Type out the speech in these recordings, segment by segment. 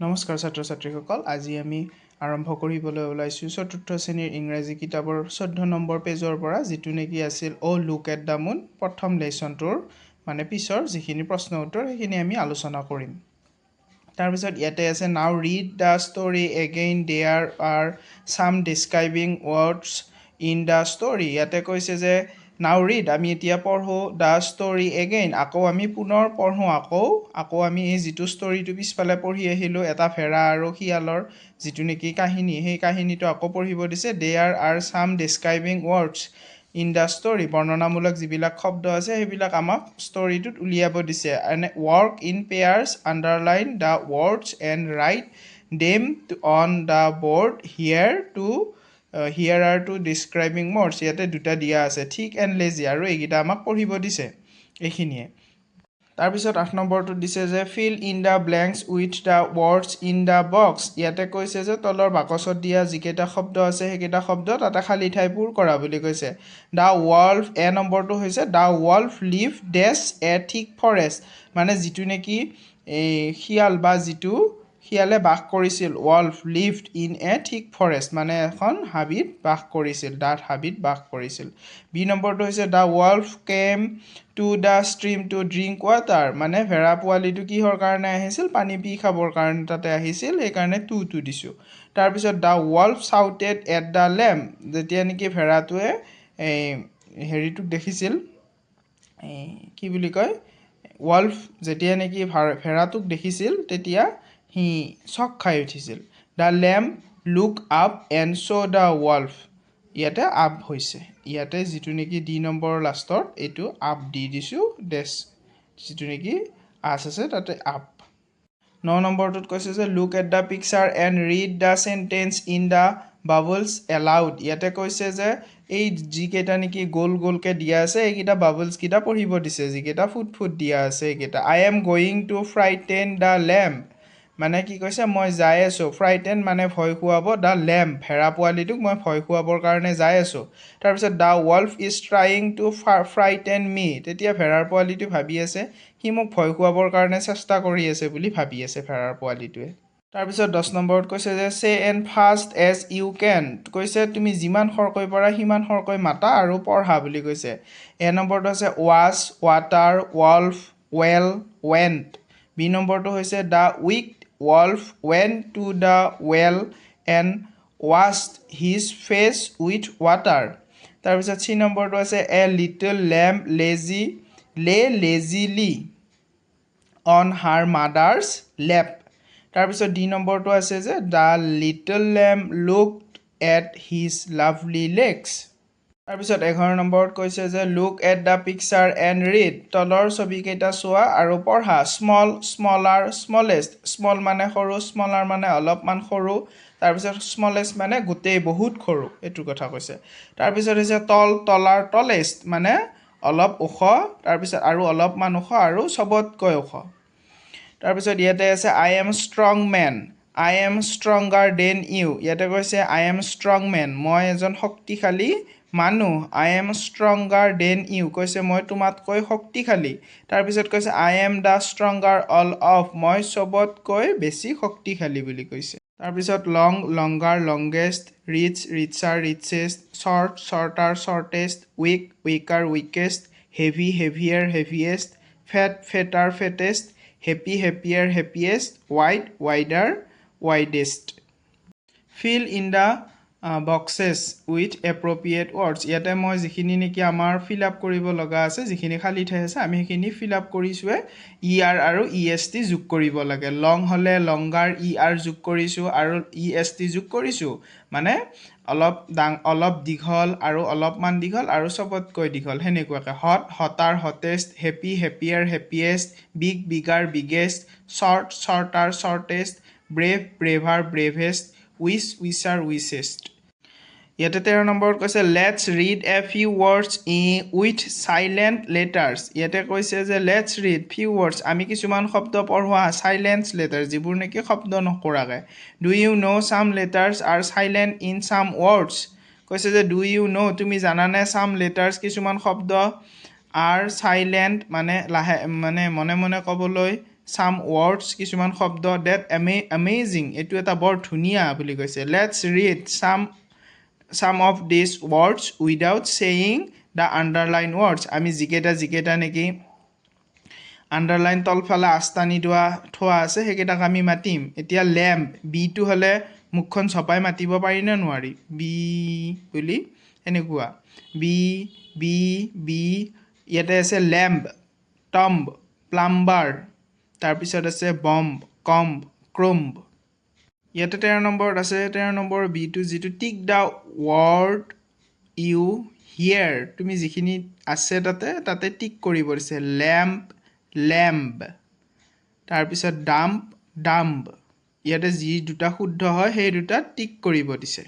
নমস্কাৰ ছাত্ৰ ছাত্ৰীসকল আজি আমি আৰম্ভ কৰিবলৈ ওলাইছোঁ চতুৰ্থ শ্ৰেণীৰ ইংৰাজী কিতাপৰ চৈধ্য নম্বৰ পেজৰ পৰা যিটো নেকি আছিল oh' look at the moon প্ৰথম লেচনটোৰ মানে পিছৰ যিখিনি প্ৰশ্ন উত্তৰ সেইখিনি আমি আলোচনা কৰিম। তাৰপিছত ইয়াতে আছে now read the story again there are some describing words in the story ইয়াতে কৈছে যে নাও ৰিড আমি এতিয়া পঢ়োঁ দ্য ষ্টৰি এগেইন আকৌ আমি পুনৰ পঢ়োঁ আকৌ আকৌ আমি এই যিটো ষ্টৰিটো পিছফালে পঢ়ি আহিলোঁ এটা ভেড়া আৰু শিয়ালৰ যিটো নেকি কাহিনী সেই কাহিনীটো আকৌ পঢ়িব দিছে there are some describing words in the story বৰ্ণনামূলক যিবিলাক শব্দ আছে সেইবিলাক আমাক ষ্টৰিটোত উলিয়াব দিছে এনে work in pairs underline the words and write them on the board here two here are two describing words ইয়াতে দুটা দিয়া আছে ঠিক এণ্ড লেজি আৰু এইকেইটা আমাক পঢ়িব দিছে এইখিনিয়ে। তাৰপিছত আঠ নম্বৰটোত দিছে যে fill in the blanks with the words in the box ইয়াতে কৈছে যে তলৰ বাকচত দিয়া যিকেইটা শব্দ আছে সেইকেইটা শব্দ তাতে খালী ঠাই পূৰ কৰা বুলি কৈছে। দ্য ৱল্ফ এ নম্বৰটো হৈছে the wolf live dash a thick forest মানে যিটো নেকি এই শিয়াল বা যিটো শিয়ালে বাস কৰিছিল। Wolf lived in a thick forest মানে এখন হাবিত বাস কৰিছিল ডাঠ হাবিত বাস কৰিছিল। বি নম্বৰটো হৈছে the wolf came to the stream to drink water মানে ভেড়া পোৱালিটো কিহৰ কাৰণে আহিছিল? পানী পি খাবৰ কাৰণে তাতে আহিছিল সেইকাৰণে টু টু দিছোঁ। তাৰপিছত the wolf shouted at the lamb যেতিয়া নেকি ভেড়াটোৱে এই হেৰিটোক দেখিছিল এই কি বুলি কয় ৱল্ফ যেতিয়া নেকি ভেড়াটোক দেখিছিল তেতিয়া সি চক খাই উঠিছিল the lamb look up and show' the wolf ইয়াতে আপ হৈছে। ইয়াতে যিটো নেকি ডি নম্বৰৰ লাষ্টত এইটো আপ দি দিছোঁ ডেছ যিটো নেকি আছ আছে তাতে আপ। ন নম্বৰটোত কৈছে যে look at the picture and read the sentence in the bubbles aloud ইয়াতে কৈছে যে এই যিকেইটা নেকি গোল গোলকৈ দিয়া আছে এইকেইটা বাবলছকেইটা পঢ়িব দিছে। যিকেইটা ফুট ফুট দিয়া আছে এইকেইটা। I am going to frighten the lamb মানে কি কৈছে মই যাই আছোঁ। ফ্ৰাইটেন মানে ভয় খুৱাব দ্য লেম্প ভেড়া পোৱালিটোক মই ভয় খুৱাবৰ কাৰণে যাই আছোঁ। তাৰপিছত the wolf is trying to frighten me. তেতিয়া ভেড়াৰ পোৱালিটো ভাবি আছে সি মোক ভয় খুৱাবৰ কাৰণে চেষ্টা কৰি আছে বুলি ভাবি আছে ভেড়াৰ পোৱালিটোৱে। তাৰপিছত দহ নম্বৰত কৈছে যে say and fast as you can কৈছে তুমি যিমান সৰকৈ পৰা সিমান সৰকৈ মাতা আৰু পঢ়া বুলি কৈছে। এ নম্বৰটো আছে wash water wolf well went B নম্বৰটো হৈছে the weak wolf when to the well and washed his face with water তাৰপিছত চি নম্বৰটো আছে এ লিটল লেম্প লেজি লে লেজিলি অন হাৰ মাদাৰ্ছ লেপ তাৰপিছত ডি নম্বৰটো আছে যে the little lamb look at his lovely legs তাৰপিছত এঘাৰ নম্বৰত কৈছে যে look at the picture and read তলৰ ছবিকেইটা চোৱা আৰু পঢ়া। স্মল স্মলাৰ স্মলেষ্ট স্মল মানে সৰু স্মলাৰ মানে অলপমান সৰু। তাৰপিছত স্মলেষ্ট মানে গোটেই বহুত সৰু এইটোৰ কথা কৈছে। তাৰপিছত হৈছে তল তলাৰ তলেষ্ট মানে অলপ ওখ। তাৰপিছত আৰু অলপমান ওখ আৰু চবতকৈ ওখ। তাৰপিছত ইয়াতে আছে I am strong man I am stronger than you ইয়াতে কৈছে আই এম ষ্ট্ৰং মেন মই এজন শক্তিশালী মানুহ I am stronger than you কৈছে মই তোমাতকৈ শক্তিশালী তাৰপিছত কৈছে I am the stronger all of মই চবতকৈ বেছি শক্তিশালী বুলি কৈছে। তাৰপিছত long longer longest rich richer richest short shorter shortest weak weaker weakest heavy heavier heaviest fat fatter fattest happy happier happiest wide wider widest fill in the boxes with appropriate words ইয়াতে মই যিখিনি নেকি আমাৰ fill up কৰিব লগা আছে যিখিনি খালী ঠাই আছে আমি সেইখিনি ফিল আপ কৰিছোঁৱে। ই আৰ আৰু ই এছ টি যোগ কৰিব লাগে। লং হ'লে লংগাৰ ই আৰ যোগ কৰিছোঁ আৰু ই এছ টি যোগ কৰিছোঁ। মানে অলপ ডাং অলপ দীঘল আৰু অলপমান দীঘল আৰু চবতকৈ দীঘল। সেনেকুৱাকৈ। Hot hotter hottest happy happier happiest big bigger biggest short shorter shortest brave braver bravest wise wiser wisest ইয়াতে তেৰ নম্বৰত কৈছে let's read a few words E with silent letters ইয়াতে কৈছে যে লেটছ ৰিড ফিউ ৱৰ্ডছ আমি কিছুমান শব্দ পঢ়োৱা চাইলেণ্ট লেটাৰ যিবোৰ নেকি শব্দ নকৰাকৈ। Do you know' some letters are silent in some words কৈছে যে ডু ইউ ন' তুমি জানানে চাম লেটাৰ্ছ কিছুমান শব্দ আৰ চাইলেণ্ট মানে লাহে মানে মনে মনে ক'বলৈ চাম ৱৰ্ডছ কিছুমান শব্দ ডেট এমে এমেজিং এইটো এটা বৰ ধুনীয়া বুলি কৈছে। Let's read some some of this words without saying the underline words আমি যিকেইটা যিকেইটা নেকি? আণ্ডাৰলাইন তলফালে আস্তানি দোৱা থোৱা আছে সেইকেইটাক আমি মাতিম। এতিয়া লেম্প বিটো হ'লে মুখখন চপাই মাতিব পাৰি নে নোৱাৰি? বি বুলি এনেকুৱা বি বি বি ইয়াতে আছে লেম্প টম্ব প্লাম্বাৰ। তাৰপিছত আছে বম্ব কম্ব ক্ৰম্ব। ইয়াতে তেৰ নম্বৰত আছে তেৰ নম্বৰ বিটো যিটো tick the word you hear তুমি যিখিনি আছে তাতে তাতে টিক কৰিব দিছে। লেম্প লেম্ব তাৰপিছত ডাম্প ডাম্ব ইয়াতে যি দুটা শুদ্ধ হয় সেই দুটা টিক কৰিব দিছে।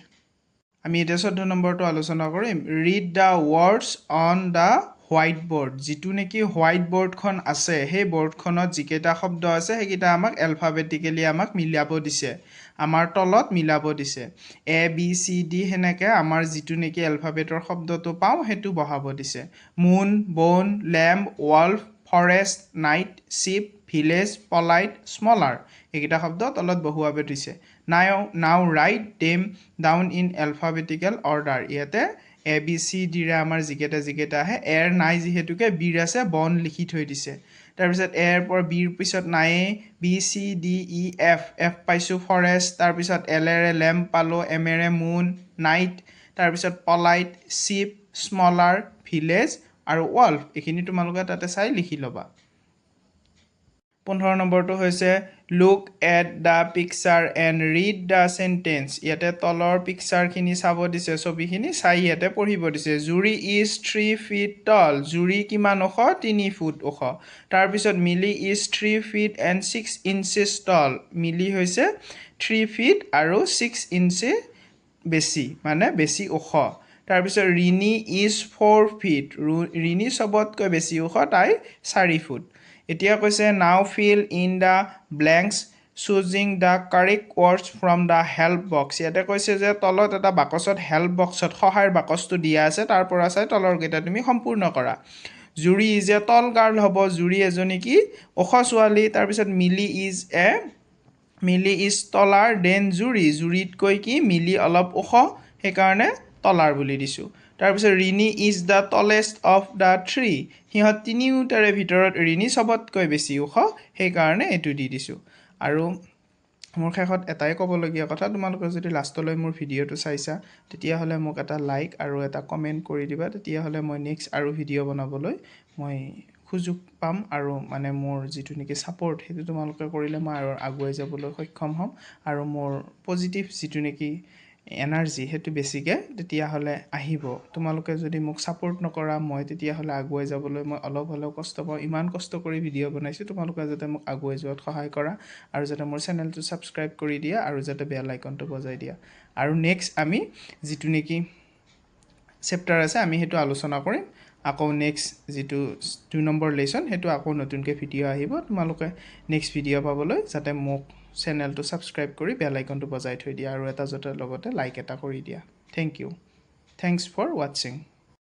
আমি এতিয়া চৈধ্য নম্বৰটো আলোচনা কৰিম। Read the words on the white board যিটো নেকি হোৱাইট বৰ্ডখন আছে সেই বৰ্ডখনত যিকেইটা শব্দ আছে সেইকেইটা আমাক এলফাবেটিকেলি আমাক মিলাব দিছে। আমাৰ তলত মিলাব দিছে। এ বি চি ডি সেনেকৈ আমাৰ যিটো নেকি এলফাবেটৰ শব্দটো পাওঁ সেইটো বহাব দিছে। Moon bun lamb wolf forest night sheep village polite smaller এইকেইটা শব্দ তলত বহুৱাব দিছে। Now now write them down in alphabetical order ইয়াতে এ বি চি ডিৰে আমাৰ যিকেইটা যিকেইটা আহে এৰ নাই যিহেতুকে বিৰ আছে বন লিখি থৈ দিছে। তাৰপিছত এৰ পৰা বিৰ পিছত নায়ে B C D E F F পাইছোঁ ফৰেষ্ট তাৰপিছত এলেৰে লেম্প পালোঁ এমেৰে মুন নাইট তাৰপিছত পলাইট শ্বিপ স্মলাৰ ভিলেজ আৰু ৱল্ফ। এইখিনি তোমালোকে তাতে চাই লিখি ল'বা। পোন্ধৰ নম্বৰটো হৈছে look at the picture and read the sentence ইয়াতে তলৰ পিকচাৰখিনি চাব দিছে ছবিখিনি চাই ইয়াতে পঢ়িব দিছে। জুৰি ইজ থ্ৰী ফিট টল জুৰি কিমান ওখ? তিনি ফুট ওখ। তাৰপিছত Milly is three feet and six inches tall Milly হৈছে থ্ৰী ফিট আৰু ছিক্স ইঞ্চি বেছি মানে বেছি ওখ। তাৰপিছত Rini is four feet Rini চবতকৈ বেছি ওখ তাই চাৰি ফুট। এতিয়া কৈছে now fill in the blanks choosing the correct words from the help box ইয়াতে কৈছে যে তলত এটা বাকচত হেল্প বক্সত সহায়ৰ বাকচটো দিয়া আছে তাৰ পৰা চাই তলৰকেইটা তুমি সম্পূৰ্ণ কৰা। জুৰি ইজ এ তল গাৰ্ল হ'ব। জুৰি এজনী কি? ওখ ছোৱালী। তাৰপিছত মিলি ইজ এ মিলি ইজ তলাৰ দেন জুৰি। জুৰিতকৈ কি? মিলি অলপ ওখ সেইকাৰণে তলাৰ বুলি দিছোঁ। তাৰপিছত Rini is the tallest of the three সিহঁত তিনিওটাৰে ভিতৰত ৰিণি চবতকৈ বেছি ওখ সেইকাৰণে এইটো দি দিছোঁ। আৰু মোৰ শেষত এটাই ক'বলগীয়া কথা তোমালোকে যদি লাষ্টলৈ মোৰ ভিডিঅ'টো চাইছা তেতিয়াহ'লে মোক এটা লাইক আৰু এটা কমেণ্ট কৰি দিবা। তেতিয়াহ'লে মই নেক্সট আৰু ভিডিঅ' বনাবলৈ মই সুযোগ পাম আৰু মানে মোৰ যিটো নেকি ছাপৰ্ট সেইটো তোমালোকে কৰিলে মই আৰু আগুৱাই যাবলৈ সক্ষম হ'ম। আৰু মোৰ পজিটিভ যিটো নেকি এনাৰ্জি সেইটো বেছিকৈ তেতিয়াহ'লে আহিব। তোমালোকে যদি মোক ছাপৰ্ট নকৰা মই তেতিয়াহ'লে আগুৱাই যাবলৈ মই অলপ হ'লেও কষ্ট পাওঁ। ইমান কষ্ট কৰি ভিডিঅ' বনাইছোঁ তোমালোকে যাতে মোক আগুৱাই যোৱাত সহায় কৰা আৰু যাতে মোৰ চেনেলটো ছাবস্ক্ৰাইব কৰি দিয়া আৰু যাতে বেল আইকনটো বজাই দিয়া। আৰু নেক্সট আমি যিটো নেকি চেপ্টাৰ আছে আমি সেইটো আলোচনা কৰিম। আকৌ নেক্সট যিটো দুই নম্বৰ লেচন সেইটো আকৌ নতুনকৈ ভিডিঅ' আহিব। তোমালোকে নেক্সট ভিডিঅ' পাবলৈ যাতে মোক চেনেলটো ছাবস্ক্ৰাইব কৰি বেল আইকনটো বজাই থৈ দিয়া আৰু এটা যাতে লগতে লাইক এটা কৰি দিয়া। Thank you thanks for ৱাটছিং